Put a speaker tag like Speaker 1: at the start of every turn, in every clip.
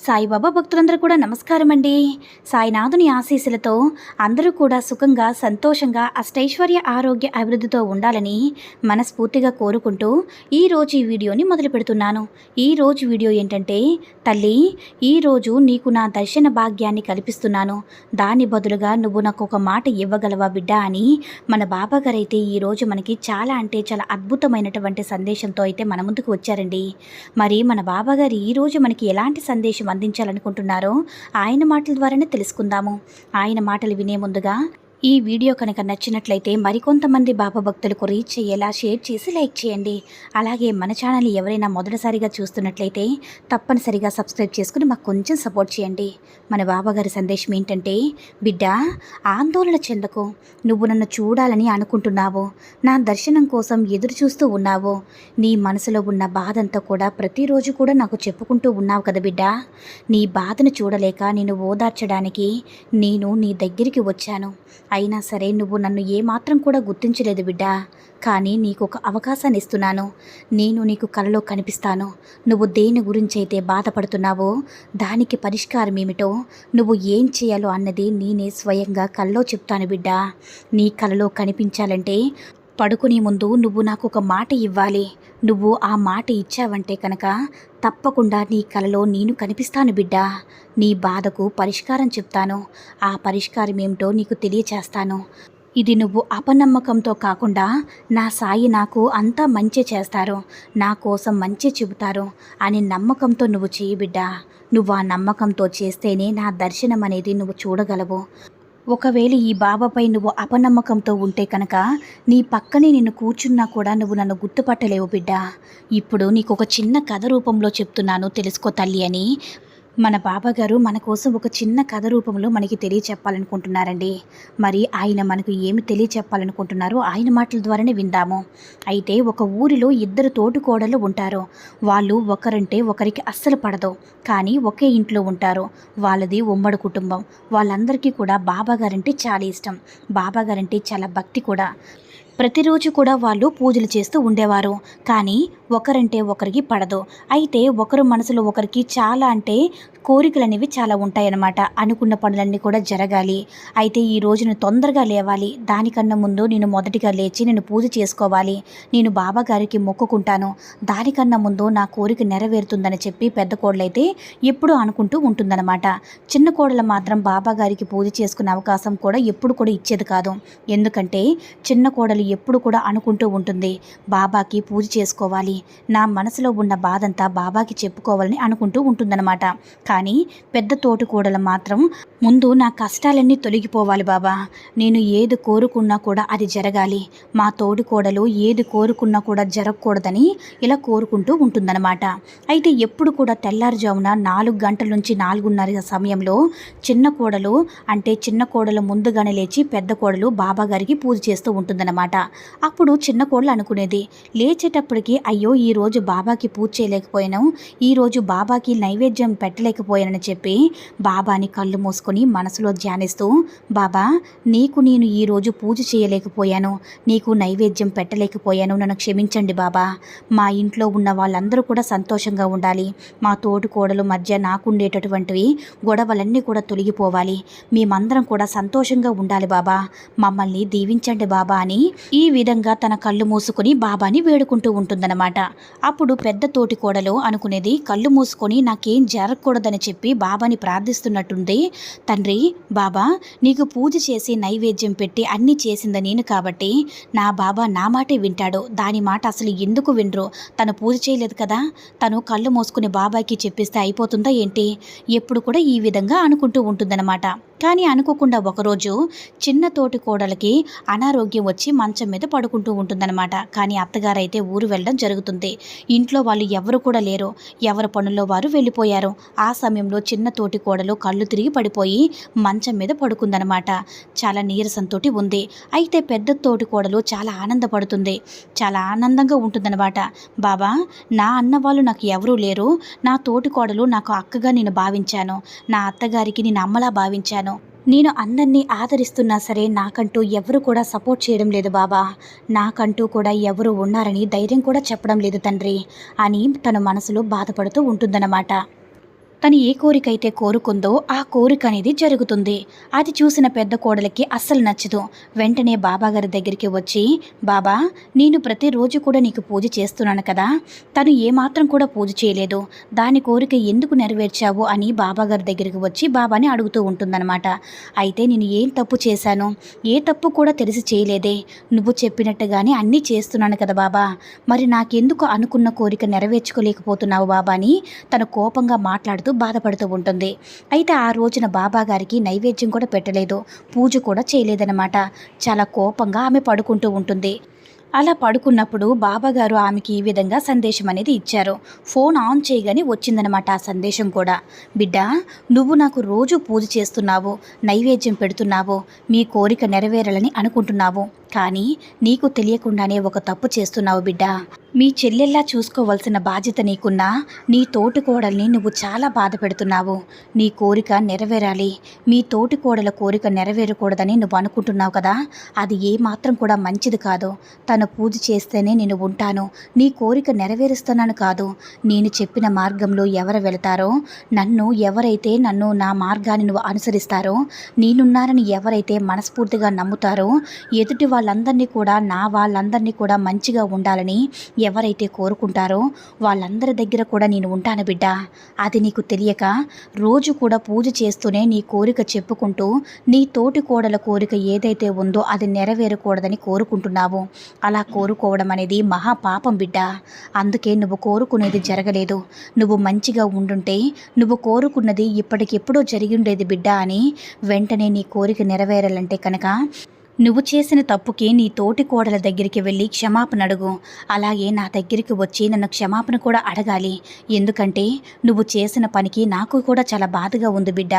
Speaker 1: సాయిబాబా భక్తులందరూ కూడా నమస్కారం అండి సాయినాథుని ఆశీస్సులతో అందరూ కూడా సుఖంగా సంతోషంగా అష్టైశ్వర్య ఆరోగ్య అభివృద్ధితో ఉండాలని మనస్ఫూర్తిగా కోరుకుంటూ ఈరోజు ఈ వీడియోని మొదలు పెడుతున్నాను. ఈరోజు వీడియో ఏంటంటే తల్లి ఈరోజు నీకు నా దర్శన భాగ్యాన్ని కల్పిస్తున్నాను. దాని బదులుగా నువ్వు నాకు ఒక మాట ఇవ్వగలవా బిడ్డ అని మన బాబా గారైతే ఈరోజు మనకి చాలా అంటే చాలా అద్భుతమైనటువంటి సందేశంతో అయితే మన ముందుకు వచ్చారండి. మరి మన బాబాగారు ఈరోజు మనకి ఎలాంటి సందేశం అందించాలనుకుంటున్నారో ఆయన మాటల ద్వారానే తెలుసుకుందాము. ఆయన మాటలు వినే ముందుగా ఈ వీడియో కనుక నచ్చినట్లయితే మరికొంతమంది బాబా భక్తులకు రీచ్ అయ్యేలా షేర్ చేసి లైక్ చేయండి. అలాగే మన ఛానల్ ఎవరైనా మొదటిసారిగా చూస్తున్నట్లయితే తప్పనిసరిగా సబ్స్క్రైబ్ చేసుకుని మాకు కొంచెం సపోర్ట్ చేయండి. మన బాబాగారి సందేశం ఏంటంటే బిడ్డ ఆందోళన చెందకు. నువ్వు నన్ను చూడాలని అనుకుంటున్నావు. నా దర్శనం కోసం ఎదురు చూస్తూ ఉన్నావు. నీ మనసులో ఉన్న బాధంతా కూడా ప్రతిరోజు కూడా నాకు చెప్పుకుంటూ ఉన్నావు కదా బిడ్డ. నీ బాధను చూడలేక నేను ఓదార్చడానికి నేను నీ దగ్గరికి వచ్చాను. అయినా సరే నువ్వు నన్ను ఏమాత్రం కూడా గుర్తించలేదు బిడ్డ. కానీ నీకు ఒక అవకాశాన్ని ఇస్తున్నాను నేను నీకు కలలో కనిపిస్తాను. నువ్వు దేని గురించి అయితే బాధపడుతున్నావో దానికి పరిష్కారం ఏమిటో నువ్వు ఏం చేయాలో అన్నది నేనే స్వయంగా కల్లో చెప్తాను బిడ్డ. నీ కలలో కనిపించాలంటే పడుకునే ముందు నువ్వు నాకు ఒక మాట ఇవ్వాలి. నువ్వు ఆ మాట ఇచ్చావంటే కనుక తప్పకుండా నీ కలలో నేను కనిపిస్తాను బిడ్డా. నీ బాధకు పరిష్కారం చెప్తాను. ఆ పరిష్కారం ఏమిటో నీకు తెలియచేస్తాను. ఇది నువ్వు అపనమ్మకంతో కాకుండా నా సాయి నాకు అంతా మంచి చేస్తారు. నా కోసం మంచి చెబుతారు అని నమ్మకంతో నువ్వు చేయి బిడ్డా. నువ్వు ఆ నమ్మకంతో చేస్తేనే నా దర్శనం అనేది నువ్వు చూడగలవు. ఒకవేళ ఈ బాబాపై నువ్వు అపనమ్మకంతో ఉంటే కనుక నీ పక్కనే నిన్ను కూర్చున్నా కూడా నువ్వు నన్ను గుర్తుపట్టలేవు బిడ్డ. ఇప్పుడు నీకు ఒక చిన్న కథ రూపంలో చెప్తున్నాను తెలుసుకో తల్లి అని. మన బాబాగారు మన కోసం ఒక చిన్న కథ రూపంలో మనకి తెలియచెప్పాలనుకుంటున్నారండి. మరి ఆయన మనకు ఏమి తెలియచెప్పాలనుకుంటున్నారో ఆయన మాటల ద్వారానే విందాము. అయితే ఒక ఊరిలో ఇద్దరు తోటికోడలు ఉంటారు. వాళ్ళు ఒకరంటే ఒకరికి అస్సలు పడదు. కానీ ఒకే ఇంట్లో ఉంటారు. వాళ్ళది ఉమ్మడి కుటుంబం. వాళ్ళందరికీ కూడా బాబాగారంటే చాలా ఇష్టం. బాబాగారంటే చాలా భక్తి కూడా. ప్రతిరోజు కూడా వాళ్ళు పూజలు చేస్తూ ఉండేవారు. కానీ ఒకరంటే ఒకరికి పడదు. అయితే ఒకరు మనసులో ఒకరికి చాలా అంటే కోరికలు అనేవి చాలా ఉంటాయన్నమాట. అనుకున్న పనులన్నీ కూడా జరగాలి. అయితే ఈ రోజును తొందరగా లేవాలి. దానికన్నా ముందు నేను మొదటిగా లేచి నేను పూజ చేసుకోవాలి. నేను బాబా గారికి మొక్కుకుంటాను. దానికన్నా ముందు నా కోరిక నెరవేరుతుందని చెప్పి పెద్ద కోడలైతే ఎప్పుడూ అనుకుంటూ ఉంటుందన్నమాట. చిన్న కోడలు మాత్రం బాబా గారికి పూజ చేసుకునే అవకాశం కూడా ఎప్పుడు కూడా ఇచ్చేది కాదు. ఎందుకంటే చిన్న కోడలు ఎప్పుడు కూడా అనుకుంటూ ఉంటుంది బాబాకి పూజ చేసుకోవాలి. నా మనసులో ఉన్న బాధంతా బాబాకి చెప్పుకోవాలని అనుకుంటూ ఉంటుందన్నమాట. కానీ పెద్ద తోటికూడలు మాత్రం ముందు నా కష్టాలన్నీ తొలగిపోవాలి బాబా. నేను ఏది కోరుకున్నా కూడా అది జరగాలి. మా తోడి కోడలు ఏది కోరుకున్నా కూడా జరగకూడదని ఇలా కోరుకుంటూ ఉంటుందన్నమాట. అయితే ఎప్పుడు కూడా తెల్లారుజామున నాలుగు గంటల నుంచి నాలుగున్నర సమయంలో చిన్న కోడలు అంటే చిన్న కోడలు ముందుగానే లేచి పెద్ద కోడలు బాబా గారికి పూజ చేస్తూ ఉంటుందన్నమాట. అప్పుడు చిన్న కోడలు అనుకునేది లేచేటప్పటికి అయ్యో ఈ రోజు బాబాకి పూజ చేయలేకపోయాను ఈరోజు బాబాకి నైవేద్యం పెట్టలేకపోయానని చెప్పి బాబాని కళ్ళు మూసుకొని మనసులో ధ్యానిస్తూ బాబా నీకు నేను ఈరోజు పూజ చేయలేకపోయాను. నీకు నైవేద్యం పెట్టలేకపోయాను. నన్ను క్షమించండి బాబా. మా ఇంట్లో ఉన్న వాళ్ళందరూ కూడా సంతోషంగా ఉండాలి. మా తోటి కోడలు మధ్య నాకుండేటటువంటివి గొడవలన్నీ కూడా తొలగిపోవాలి. మేమందరం కూడా సంతోషంగా ఉండాలి బాబా. మమ్మల్ని దీవించండి బాబా అని ఈ విధంగా తన కళ్ళు మూసుకొని బాబాని వేడుకుంటూ ఉంటుందన్నమాట. అప్పుడు పెద్ద తోటి కోడలు అనుకునేది కళ్ళు మూసుకొని నాకేం జరగకూడదని చెప్పి బాబాని ప్రార్థిస్తున్నట్టుంది తండ్రి బాబా నీకు పూజ చేసి నైవేద్యం పెట్టి అన్నీ చేసింది నేను కాబట్టి నా బాబా నా మాటే వింటాడు. దాని మాట అసలు ఎందుకు వినరు? తను పూజ చేయలేదు కదా? తను కళ్ళు మూసుకుని బాబాకి చెప్పిస్తే అయిపోతుందా ఏంటి? ఎప్పుడు కూడా ఈ విధంగా అనుకుంటూ ఉంటుందన్నమాట. కానీ అనుకోకుండా ఒకరోజు చిన్న తోటి కోడలకి అనారోగ్యం వచ్చి మంచం మీద పడుకుంటూ ఉంటుందన్నమాట. కానీ అత్తగారైతే ఊరు వెళ్ళడం జరుగుతుంది. ఇంట్లో వాళ్ళు ఎవరు కూడా లేరు. ఎవరి పనుల్లో వారు వెళ్ళిపోయారు. ఆ సమయంలో చిన్న తోటి కోడలు కళ్ళు తిరిగి పడిపోయి మంచం మీద పడుకుందనమాట. చాలా నీరసంతో ఉంది. అయితే పెద్ద తోటి కోడలు చాలా ఆనందపడుతుంది. చాలా ఆనందంగా ఉంటుందన్నమాట బాబా నా అన్న వాళ్ళు నాకు ఎవరూ లేరు. నా తోటి కోడలు నాకు అక్కగా నేను భావించాను. నా అత్తగారికి నేను అమ్మలా భావించాను. నేను అందరినీ ఆదరిస్తున్నా సరే నాకంటూ ఎవరు కూడా సపోర్ట్ చేయడం లేదు బాబా. నాకంటూ కూడా ఎవరు ఉన్నారని ధైర్యం కూడా చెప్పడం లేదు తండ్రి అని తన మనసులో బాధపడుతూ ఉంటుందన్నమాట. తను ఏ కోరిక అయితే కోరుకుందో ఆ కోరిక అనేది జరుగుతుంది. అది చూసిన పెద్ద కోడలికి అస్సలు నచ్చదు. వెంటనే బాబాగారి దగ్గరికి వచ్చి బాబా నేను ప్రతిరోజు కూడా నీకు పూజ చేస్తున్నాను కదా. తను ఏమాత్రం కూడా పూజ చేయలేదు. దాని కోరిక ఎందుకు నెరవేర్చావు? అని బాబాగారి దగ్గరికి వచ్చి బాబాని అడుగుతూ ఉంటుందన్నమాట. అయితే నేను ఏం తప్పు చేశాను? ఏ తప్పు కూడా తెలిసి చేయలేదే. నువ్వు చెప్పినట్టుగానే అన్నీ చేస్తున్నాను కదా బాబా. మరి నాకెందుకు అనుకున్న కోరిక నెరవేర్చుకోలేకపోతున్నావు బాబా అని తను కోపంగా మాట్లాడుతూ బాధపడుతూ ఉంటుంది. అయితే ఆ రోజున బాబాగారికి నైవేద్యం కూడా పెట్టలేదు. పూజ కూడా చేయలేదన్నమాట. చాలా కోపంగా ఆమె పడుకుంటూ ఉంటుంది. అలా పడుకున్నప్పుడు బాబాగారు ఆమెకి ఈ విధంగా సందేశం అనేది ఇచ్చారు. ఫోన్ ఆన్ చేయగానే వచ్చిందనమాట ఆ సందేశం కూడా. బిడ్డ నువ్వు నాకు రోజు పూజ చేస్తున్నావు నైవేద్యం పెడుతున్నావు మీ కోరిక నెరవేరాలని అనుకుంటున్నావు. కానీ నీకు తెలియకుండానే ఒక తప్పు చేస్తున్నావు బిడ్డ. మీ చెల్లెల్లా చూసుకోవలసిన బాధ్యత నీకున్నా నీ తోటికోడల్ని నువ్వు చాలా బాధ పెడుతున్నావు. నీ కోరిక నెరవేరాలి. మీ తోటికోడల కోరిక నెరవేరకూడదని నువ్వు అనుకుంటున్నావు కదా? అది ఏమాత్రం కూడా మంచిది కాదు. తను పూజ చేస్తేనే నేను ఉంటాను. నీ కోరిక నెరవేరుస్తున్నాను కాదు. నేను చెప్పిన మార్గంలో ఎవరు వెళతారో నన్ను ఎవరైతే నన్ను నా మార్గాన్ని నువ్వు అనుసరిస్తారో నేనున్నానని ఎవరైతే మనస్ఫూర్తిగా నమ్ముతారో ఎదుటి వాళ్ళందరినీ కూడా నా వాళ్ళందరినీ కూడా మంచిగా ఉండాలని ఎవరైతే కోరుకుంటారో వాళ్ళందరి దగ్గర కూడా నేను ఉంటాను బిడ్డ. అది నీకు తెలియక రోజు కూడా పూజ చేస్తూనే నీ కోరిక చెప్పుకుంటూ నీ తోటి కోడల కోరిక ఏదైతే ఉందో అది నెరవేరకూడదని కోరుకుంటున్నావు. అలా కోరుకోవడం అనేది మహాపాపం బిడ్డ. అందుకే నువ్వు కోరుకునేది జరగలేదు. నువ్వు మంచిగా ఉండుంటే నువ్వు కోరుకున్నది ఇప్పటికెప్పుడో జరిగి ఉండేది బిడ్డ అని వెంటనే నీ కోరిక నెరవేరాలంటే కనుక నువ్వు చేసిన తప్పుకి నీ తోటి కోడల దగ్గరికి వెళ్ళి క్షమాపణ అడుగు. అలాగే నా దగ్గరికి వచ్చి నన్ను క్షమాపణ కూడా అడగాలి. ఎందుకంటే నువ్వు చేసిన పనికి నాకు కూడా చాలా బాధగా ఉంది బిడ్డ.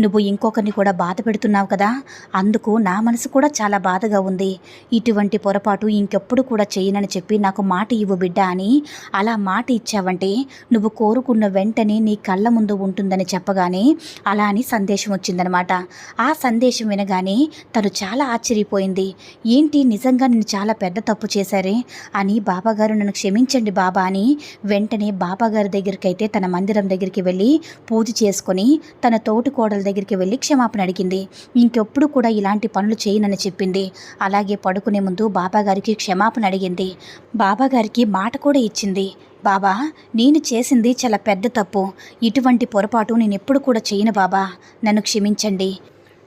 Speaker 1: నువ్వు ఇంకొకరిని కూడా బాధ పెడుతున్నావు కదా. అందుకు నా మనసు కూడా చాలా బాధగా ఉంది. ఇటువంటి పొరపాటు ఇంకెప్పుడు కూడా చేయనని చెప్పి నాకు మాట ఇవ్వు బిడ్డ అని అలా మాట ఇచ్చావంటే నువ్వు కోరుకున్న వెంటనే నీ కళ్ళ ముందు ఉంటుందని చెప్పగానే అలా అని సందేశం వచ్చిందనమాట. ఆ సందేశం వినగానే తను చాలా ఆశ్చర్య ఆశ్చర్యపోయింది. ఏంటి? నిజంగా నేను చాలా పెద్ద తప్పు చేశారే? అని బాబాగారు నన్ను క్షమించండి బాబా అని వెంటనే బాబాగారి దగ్గరికి అయితే తన మందిరం దగ్గరికి వెళ్ళి పూజ చేసుకొని తన తోటి కోడల దగ్గరికి వెళ్ళి క్షమాపణ అడిగింది. ఇంకెప్పుడు కూడా ఇలాంటి పనులు చేయనని చెప్పింది. అలాగే పడుకునే ముందు బాబాగారికి క్షమాపణ అడిగింది. బాబాగారికి మాట కూడా ఇచ్చింది. బాబా నేను చేసింది చాలా పెద్ద తప్పు. ఇటువంటి పొరపాటు నేను ఎప్పుడు కూడా చేయను బాబా. నన్ను క్షమించండి.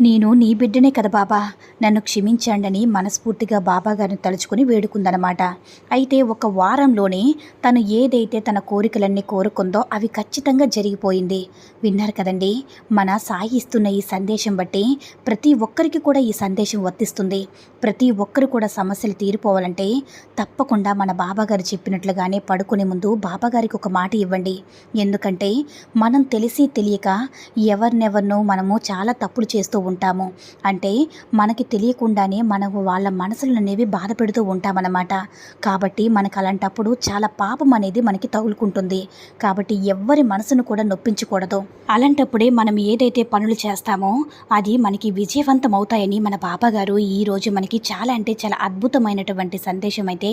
Speaker 1: నేను నీ బిడ్డనే కదా బాబా. నన్ను క్షమించండని మనస్ఫూర్తిగా బాబాగారిని తలుచుకుని వేడుకుందనమాట అయితే ఒక వారంలోనే తను ఏదైతే తన కోరికలన్నీ కోరుకుందో అవి ఖచ్చితంగా జరిగిపోయింది. విన్నారు కదండి మన సాయి ఇస్తున్న ఈ సందేశం బట్టి ప్రతి ఒక్కరికి కూడా ఈ సందేశం వర్తిస్తుంది. ప్రతి ఒక్కరు కూడా సమస్యలు తీరిపోవాలంటే తప్పకుండా మన బాబాగారు చెప్పినట్లుగానే పడుకునే ముందు బాబాగారికి ఒక మాట ఇవ్వండి. ఎందుకంటే మనం తెలిసి తెలియక ఎవరినెవరినో మనము చాలా తప్పులు చేస్తూ ఉంటాము. అంటే మనకి తెలియకుండానే మనము వాళ్ళ మనసులను అనేవి బాధ పెడుతూ ఉంటామన్నమాట. కాబట్టి మనకు అలాంటప్పుడు చాలా పాపం అనేది మనకి తగులుకుంటుంది. కాబట్టి ఎవ్వరి మనసును కూడా నొప్పించకూడదు. అలాంటప్పుడే మనం ఏదైతే పనులు చేస్తామో అది మనకి విజయవంతం అవుతాయని మన బాబాగారు ఈరోజు మనకి చాలా అంటే చాలా అద్భుతమైనటువంటి సందేశం అయితే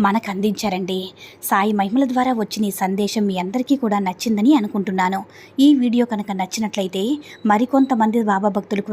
Speaker 1: మనకు అందించారండి. సాయి మహిమల ద్వారా వచ్చిన ఈ సందేశం మీ అందరికీ కూడా నచ్చిందని అనుకుంటున్నాను. ఈ వీడియో కనుక నచ్చినట్లయితే మరికొంతమంది బాబా భక్తులకు